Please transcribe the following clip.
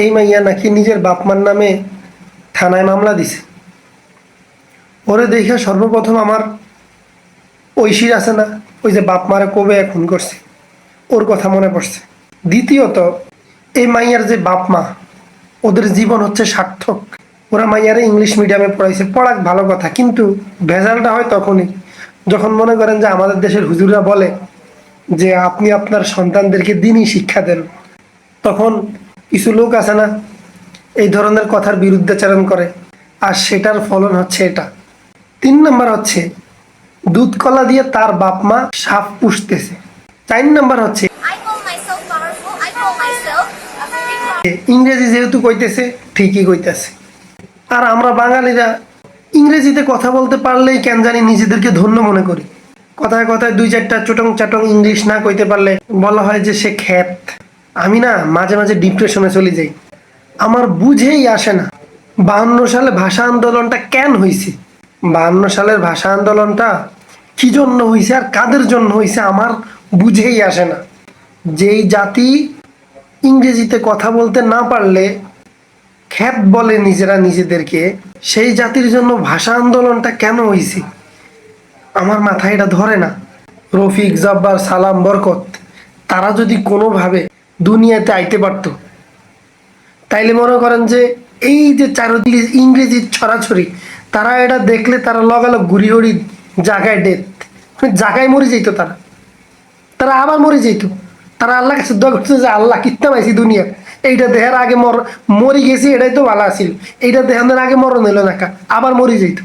এই মাইয়া নাকি নিজের বাপমার নামে থানায় মামলা দিছে। ওরে দেখে সর্বপ্রথম আমার ঐশীর আছে না, ওই যে বাপ মারে কবে খুন করছে, ওর কথা মনে পড়ছে। দ্বিতীয়ত, এই মাইয়ার যে বাপ মা, ওদের জীবন হচ্ছে সার্থক। ওরা মাইয়ারে ইংলিশ মিডিয়ামে পড়াইছে, পড়াক ভালো কথা, কিন্তু ভেজালটা হয় তখনই, যখন মনে করেন যে আমাদের দেশের হুজুররা বলে যে আপনি আপনার সন্তানদেরকে দিনই শিক্ষা দেন, তখন কিছু লোক আছে না এই ধরনের কথার বিরুদ্ধাচারণ করে। আর সেটার ফলন হচ্ছে এটা। তিন নম্বর হচ্ছে দুধ কলা দিয়ে তার বাপ মা সাপ পুষতেছে। চার নম্বর হচ্ছে. ইংরেজি যেহেতু কইতেছে ঠিকই কইতেছে। আর আমরা বাঙালিরা ইংরেজিতে কথা বলতে পারলেই কেন জানি নিজেদেরকে ধন্য মনে করি। কথায় কথায় দুই চারটা চটং চাটং ইংলিশ না কইতে পারলে বলা হয় যে সে খ্যাত। আমি না মাঝে মাঝে ডিপ্রেশনে চলে যাই। আমার বুঝেই আসে না। বাহান্ন সালে ভাষা আন্দোলনটা কেন হয়েছে বাহান্ন সালের ভাষা আন্দোলনটা কি জন্য হয়েছে আর কাদের জন্য হয়েছে আমার বুঝেই আসে না। যেই জাতি ইংরেজিতে কথা বলতে না পারলে খ্যাত বলে নিজেরা নিজেদেরকে, সেই জাতির জন্য ভাষা আন্দোলনটা কেন হয়েছে আমার মাথায় এটা ধরে না। রফিক জব্বার সালাম বরকত, তারা যদি কোনোভাবে দুনিয়াতে আইতে পারতো। তাইলে মনে করেন যে এই যে চারদিকে ইংরেজির ছড়াছড়ি, তারা এটা দেখলে তারা লগালগ ঘুরি ঘুরি জাগায় ডেথ জাগায় মরে যেত তারা। তারা আবার মরে যেত তারা আল্লাহ কাছে দোয়া করছে যে, আল্লাহ কিত্তাম আইছি দুনিয়া এইটা দেখার আগে মর, মরি গেছি, এটাই তো ভালো আছিল। এইটা দেখানোর আগে মরণ হইল না আবার মরে যেত